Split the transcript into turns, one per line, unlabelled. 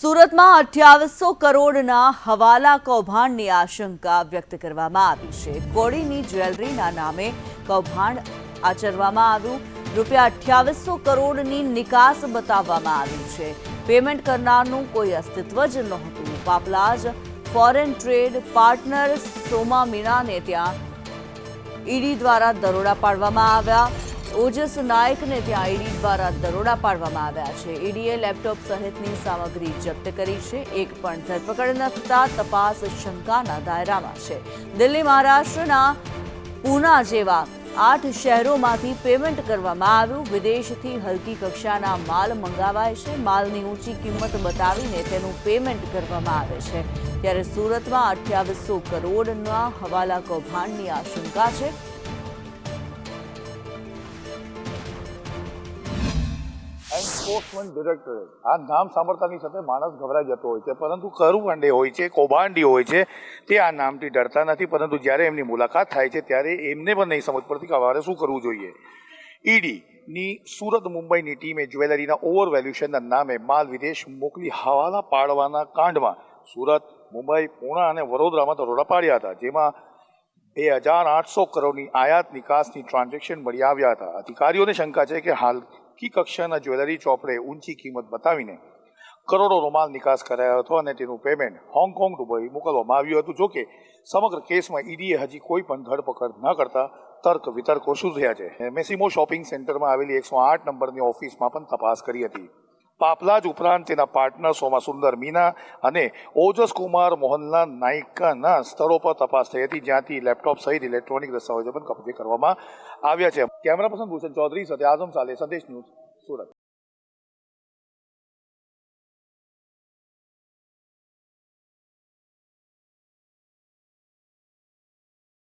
સુરતમાં અઠ્યાવીસો કરોડના હવાલા કૌભાંડની આશંકા વ્યક્ત કરવામાં આવી છે. કોડીની જ્વેલરીના નામે કૌભાંડ આચરવામાં આવ્યું. રૂપિયા અઠ્યાવીસો કરોડની નિકાસ બતાવવામાં આવી છે. પેમેન્ટ કરનારનું કોઈ અસ્તિત્વ જ નહોતું. પાપલાજ ફોરેન ટ્રેડ પાર્ટનર સોમા મીણાને ત્યાં ઈડી દ્વારા દરોડા પાડવામાં આવ્યા. ઓજસ નાયકને ત્યાં ઈડી દ્વારા દરોડા પાડવામાં આવ્યા છે. ઈડીએ લેપટોપ સહિતની સામગ્રી જપ્ત કરી છે. એક પણ ધરપકડ ન થતા તપાસ શંકાના દાયરામાં છે. દિલ્હી, મહારાષ્ટ્રના પૂના જેવા આઠ શહેરોમાંથી પેમેન્ટ કરવામાં આવ્યું. વિદેશથી હલકી કક્ષાના માલ મંગાવાય છે. માલની ઊંચી કિંમત બતાવીને તેનું પેમેન્ટ કરવામાં આવે છે. ત્યારે સુરતમાં અઠ્યાવીસો કરોડના હવાલા કૌભાંડની આશંકા છે.
એન્ફોર્સમેન્ટ ડિરેક્ટરેટ આ નામ સાંભળતાની સાથે માણસ ગભરાઈ જતો હોય છે. પરંતુ કરુવાંડે હોય છે, કૌભાંડી હોય છે, તે આ નામથી ડરતા નથી. પરંતુ જ્યારે એમની મુલાકાત થાય છે, ત્યારે એમને પણ નહીં સમજ પડતી કે અમારે શું કરવું જોઈએ. ઈડીની સુરત મુંબઈની ટીમે જ્વેલરીના ઓવર વેલ્યુએશનના નામે માલ વિદેશ મોકલી હવાલા પાડવાના કાંડમાં સુરત, મુંબઈ, પુણા અને વડોદરામાં દરોડા પાડ્યા હતા, જેમાં બે હજાર આઠસો કરોડની આયાત નિકાસની ટ્રાન્ઝેક્શન મળી આવ્યા હતા. અધિકારીઓને શંકા છે કે હાલકી કક્ષાના જ્વેલરી ચોપડે ઊંચી કિંમત બતાવીને કરોડો રૂમાલ નિકાસ કરાયો હતો અને તેનું પેમેન્ટ હોંગકોંગ દુબઈ મોકલવામાં આવ્યું હતું. જોકે સમગ્ર કેસમાં ઈડીએ હજી કોઈ પણ ધરપકડ ન કરતા તર્ક વિતર્કો શું થયા છે. મેસિમો શોપિંગ સેન્ટરમાં આવેલી એકસો આઠ નંબરની ઓફિસમાં પણ તપાસ કરી હતી. પાપલાજ ઉપરાંત તેના પાર્ટનર સોમા સુંદર મીના અને ઓજસ કુમાર મોહનલાલ નાયકાના સ્થળો પર તપાસ થઈ હતી, જ્યાંથી લેપટોપ સહિત ઇલેક્ટ્રોનિક દસ્તાવેજો પણ કબજે કરવામાં આવ્યા છે. કેમેરા પર્સન ભૂષણ ચૌધરી સાથે આઝમ સાલે, સંદેશ ન્યૂઝ સુરત.